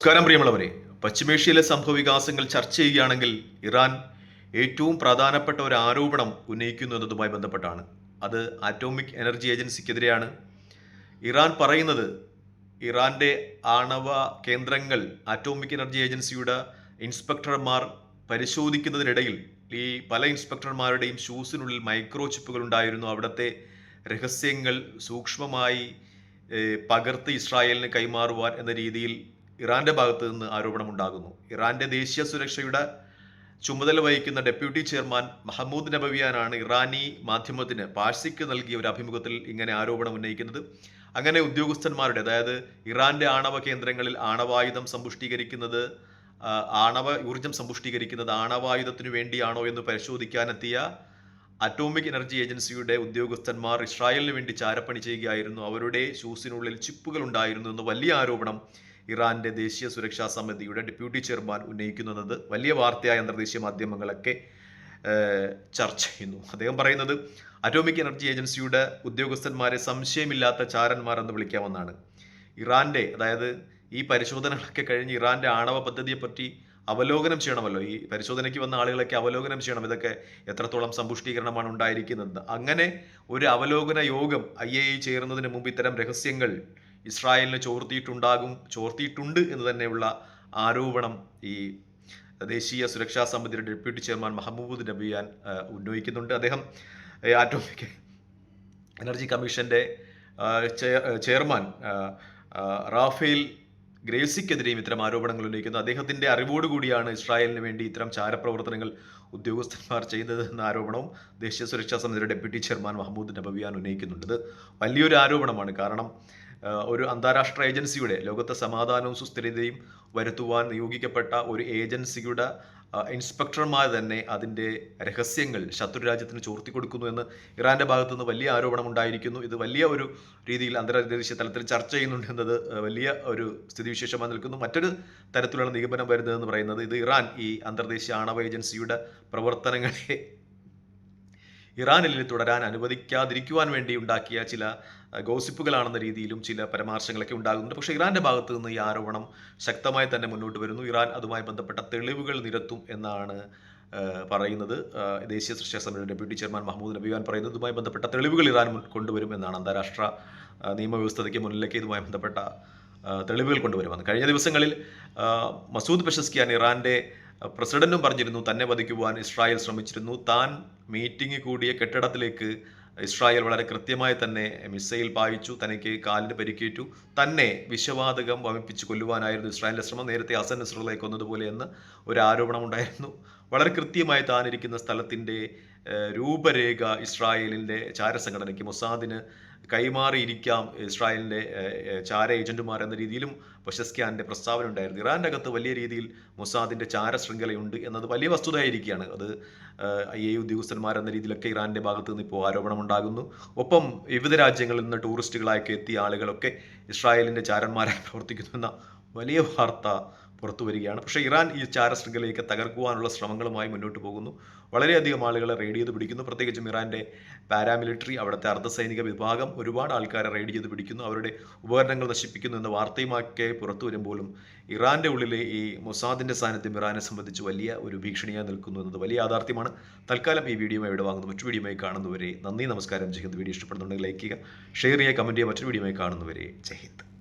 നമസ്കാരം പ്രിയമുള്ളവരെ. പശ്ചിമേഷ്യയിലെ സംഭവവികാസങ്ങൾ ചർച്ച ചെയ്യുകയാണെങ്കിൽ ഇറാൻ ഏറ്റവും പ്രധാനപ്പെട്ട ഒരു ആരോപണം ഉന്നയിക്കുന്നു എന്നതുമായി ബന്ധപ്പെട്ടാണ്. അത് ആറ്റോമിക് എനർജി ഏജൻസിക്കെതിരെയാണ് ഇറാൻ പറയുന്നത് ഇറാന്റെ ആണവ കേന്ദ്രങ്ങൾ ആറ്റോമിക് എനർജി ഏജൻസിയുടെ ഇൻസ്പെക്ടർമാർ പരിശോധിക്കുന്നതിനിടയിൽ ഈ പല ഇൻസ്പെക്ടർമാരുടെയും ഷൂസിനുള്ളിൽ മൈക്രോ ചിപ്പുകൾ ഉണ്ടായിരുന്നു. അവിടുത്തെ രഹസ്യങ്ങൾ സൂക്ഷ്മമായി പകർത്തി പകർത്ത് ഇസ്രായേലിന് കൈമാറുവാൻ എന്ന രീതിയിൽ ഇറാന്റെ ഭാഗത്ത് നിന്ന് ആരോപണമുണ്ടാകുന്നു. ഇറാന്റെ ദേശീയ സുരക്ഷയുടെ ചുമതല വഹിക്കുന്ന ഡെപ്യൂട്ടി ചെയർമാൻ മഹമ്മൂദ് നബവിയാനാണ് ഇറാനി മാധ്യമത്തിന് പാഴ്സിക്ക് നൽകിയ ഒരു അഭിമുഖത്തിൽ ഇങ്ങനെ ആരോപണം ഉന്നയിക്കുന്നത്. അങ്ങനെ ഉദ്യോഗസ്ഥന്മാരുടെ അതായത് ഇറാന്റെ ആണവ കേന്ദ്രങ്ങളിൽ ആണവായുധം സമ്പുഷ്ടീകരിക്കുന്നത് ആണവ ഊർജം സമ്പുഷ്ടീകരിക്കുന്നത് ആണവായുധത്തിനു വേണ്ടിയാണോ എന്ന് പരിശോധിക്കാനെത്തിയ അറ്റോമിക് എനർജി ഏജൻസിയുടെ ഉദ്യോഗസ്ഥന്മാർ ഇസ്രായേലിന് വേണ്ടി ചാരപ്പണി ചെയ്യുകയായിരുന്നു. അവരുടെ ഷൂസിനുള്ളിൽ ചിപ്പുകൾ ഉണ്ടായിരുന്നു എന്ന് വലിയ ആരോപണം ഇറാന്റെ ദേശീയ സുരക്ഷാ സമിതിയുടെ ഡെപ്യൂട്ടി ചെയർമാൻ ഉന്നയിക്കുന്നത് വലിയ വാർത്തയായ അന്തർദേശീയ മാധ്യമങ്ങളൊക്കെ ചർച്ച ചെയ്യുന്നു. അദ്ദേഹം പറയുന്നത് അറ്റോമിക് എനർജി ഏജൻസിയുടെ ഉദ്യോഗസ്ഥന്മാരെ സംശയമില്ലാത്ത ചാരന്മാർ എന്ന് വിളിക്കാമെന്നാണ്. ഇറാന്റെ അതായത് ഈ പരിശോധനകളൊക്കെ കഴിഞ്ഞ് ഇറാന്റെ ആണവ പദ്ധതിയെപ്പറ്റി അവലോകനം ചെയ്യണമല്ലോ. ഈ പരിശോധനയ്ക്ക് വന്ന ആളുകളൊക്കെ അവലോകനം ചെയ്യണം. ഇതൊക്കെ എത്രത്തോളം സമ്പുഷ്ടീകരണമാണ് ഉണ്ടായിരിക്കുന്നത്. അങ്ങനെ ഒരു അവലോകന യോഗം ഐ എ ചേരുന്നതിന് മുമ്പ് ഇത്തരം രഹസ്യങ്ങൾ ഇസ്രായേലിന് ചോർത്തിയിട്ടുണ്ടാകും ചോർത്തിയിട്ടുണ്ട് എന്ന് തന്നെയുള്ള ആരോപണം ഈ ദേശീയ സുരക്ഷാ സമിതിയുടെ ഡെപ്യൂട്ടി ചെയർമാൻ മഹമ്മൂദ് നബിയാൻ ഉന്നയിക്കുന്നുണ്ട്. അദ്ദേഹം ആറ്റോമിക് എനർജി കമ്മീഷന്റെ ചെയർമാൻ റാഫേൽ ഗ്രേസിക്കെതിരെയും ഇത്തരം ആരോപണങ്ങൾ ഉന്നയിക്കുന്നു. അദ്ദേഹത്തിന്റെ അറിവോടുകൂടിയാണ് ഇസ്രായേലിന് വേണ്ടി ഇത്തരം ചാരപ്രവർത്തനങ്ങൾ ഉദ്യോഗസ്ഥന്മാർ ചെയ്തതെന്ന ആരോപണവും ദേശീയ സുരക്ഷാ സമിതിയുടെ ഡെപ്യൂട്ടി ചെയർമാൻ മഹമ്മൂദ് നബവിയാൻ ഉന്നയിക്കുന്നുണ്ട്. ഇത് വലിയൊരു ആരോപണമാണ്. കാരണം ഒരു അന്താരാഷ്ട്ര ഏജൻസിയുടെ ലോകത്തെ സമാധാനവും സുസ്ഥിരതയും വരുത്തുവാൻ നിയോഗിക്കപ്പെട്ട ഒരു ഏജൻസിയുടെ ഇൻസ്പെക്ടർമാർ തന്നെ അതിന്റെ രഹസ്യങ്ങൾ ശത്രു രാജ്യത്തിന് ചോർത്തി കൊടുക്കുന്നു എന്ന് ഇറാന്റെ ഭാഗത്തു നിന്ന് വലിയ ആരോപണം ഉണ്ടായിരിക്കുന്നു. ഇത് വലിയ ഒരു രീതിയിൽ അന്തർദേശീയ തലത്തിൽ ചർച്ച ചെയ്യുന്നുണ്ട് എന്നത് വലിയ ഒരു സ്ഥിതിവിശേഷമായി നിൽക്കുന്നു. മറ്റൊരു തരത്തിലുള്ള നിഗമനം വരുന്നതെന്ന് പറയുന്നത് ഇത് ഇറാൻ ഈ അന്തർദേശീയ ആണവ ഏജൻസിയുടെ പ്രവർത്തനങ്ങളെ ഇറാനിൽ തുടരാൻ അനുവദിക്കാതിരിക്കുവാൻ വേണ്ടി ഉണ്ടാക്കിയ ചില ഗോസിപ്പുകളാണെന്ന രീതിയിലും ചില പരാമർശങ്ങളൊക്കെ ഉണ്ടാകുന്നുണ്ട്. പക്ഷേ ഇറാന്റെ ഭാഗത്ത് നിന്ന് ഈ ആരോപണം ശക്തമായി തന്നെ മുന്നോട്ട് വരുന്നു. ഇറാൻ അതുമായി ബന്ധപ്പെട്ട തെളിവുകൾ നിരത്തും എന്നാണ് പറയുന്നത്. ദേശീയ സുരക്ഷാ സമിതിയുടെ ഡെപ്യൂട്ടി ചെയർമാൻ മഹമ്മൂദ് നബീവാൻ പറയുന്നത് ഇതുമായി ബന്ധപ്പെട്ട തെളിവുകൾ ഇറാൻ കൊണ്ടുവരും എന്നാണ്. അന്താരാഷ്ട്ര നിയമവ്യവസ്ഥയ്ക്ക് മുന്നിലേക്ക് ഇതുമായി ബന്ധപ്പെട്ട തെളിവുകൾ കൊണ്ടുവരുമെന്ന്. കഴിഞ്ഞ ദിവസങ്ങളിൽ മസൂദ് പെഷസ്കിയാൻ ഇറാന്റെ ആഹ്, പ്രസിഡന്റും പറഞ്ഞിരുന്നു തന്നെ വധിക്കുവാൻ ഇസ്രായേൽ ശ്രമിച്ചിരുന്നു. താൻ മീറ്റിംഗ് കൂടിയ കെട്ടിടത്തിലേക്ക് ഇസ്രായേൽ വളരെ കൃത്യമായി തന്നെ മിസൈൽ പായിച്ചു തനിക്ക് കാലിന് പരിക്കേറ്റു. തന്നെ വിഷവാതകം വമിപ്പിച്ച് കൊല്ലുവാനായിരുന്നു ഇസ്രായേലിന്റെ ശ്രമം. നേരത്തെ അസൻ നസ്രളെ കൊന്നതുപോലെ എന്ന് ഒരു ആരോപണം ഉണ്ടായിരുന്നു. വളരെ കൃത്യമായി താനിരിക്കുന്ന സ്ഥലത്തിന്റെ രൂപരേഖ ഇസ്രായേലിന്റെ ചാരസംഘടനയ്ക്ക് മൊസാദിന് കൈമാറിയിരിക്കാം ഇസ്രായേലിന്റെ ചാര ഏജന്റുമാർ എന്ന രീതിയിലും പഷസ്ക്യാന്റെ പ്രസ്താവന ഉണ്ടായിരുന്നു. ഇറാന്റെ അകത്ത് വലിയ രീതിയിൽ മൊസാദിന്റെ ചാര ശൃംഖലയുണ്ട് എന്നത് വലിയ വസ്തുതയായിരിക്കുകയാണ്. അത് ഐ എ ഉദ്യോഗസ്ഥന്മാരെന്ന രീതിയിലൊക്കെ ഇറാന്റെ ഭാഗത്ത് നിന്ന് ഇപ്പോൾ ആരോപണം ഉണ്ടാകുന്നു ഒപ്പം വിവിധ രാജ്യങ്ങളിൽ നിന്ന് ടൂറിസ്റ്റുകളായൊക്കെ എത്തിയ ആളുകളൊക്കെ ഇസ്രായേലിന്റെ ചാരന്മാരായി പ്രവർത്തിക്കുന്നു എന്ന വലിയ വാർത്ത പുറത്തു വരികയാണ്. പക്ഷേ ഇറാൻ ഈ ചാര ശൃംഖലയൊക്കെ തകർക്കുവാനുള്ള ശ്രമങ്ങളുമായി മുന്നോട്ട് പോകുന്നു. വളരെയധികം ആളുകളെ റെയ്ഡ് ചെയ്ത് പിടിക്കുന്നു. പ്രത്യേകിച്ചും ഇറാന്റെ പാരാമിലിറ്ററി അവിടുത്തെ അർദ്ധസൈനിക വിഭാഗം ഒരുപാട് ആൾക്കാരെ റെയ്ഡ് ചെയ്ത് പിടിക്കുന്നു. അവരുടെ ഉപകരണങ്ങൾ നശിപ്പിക്കുന്നു എന്ന വാർത്തയുമൊക്കെ പുറത്തു വരുമ്പോഴും ഇറാന്റെ ഉള്ളിലെ ഈ മൊസാദിന്റെ സാന്നിധ്യം ഇറാനെ സംബന്ധിച്ച് വലിയ ഒരു ഭീഷണിയായി നിൽക്കുന്നു എന്നത് വലിയ യാഥാർത്ഥ്യമാണ്. തൽക്കാലം ഈ വീഡിയോ ഇവിടെ വാങ്ങുന്നു. മറ്റു വീഡിയോയുമായി കാണുന്നവരെ നന്ദി നമസ്കാരം ജയ്ഹിന്ദ് വീഡിയോ ഇഷ്ടപ്പെടുന്നുണ്ടെങ്കിൽ ലൈക്ക് ചെയ്യുക ഷെയർ ചെയ്യുക കമന്റ് ചെയ്യുക. മറ്റൊരു വീഡിയോയുമായി കാണുന്നവരെ ജയ്ഹിന്ദ്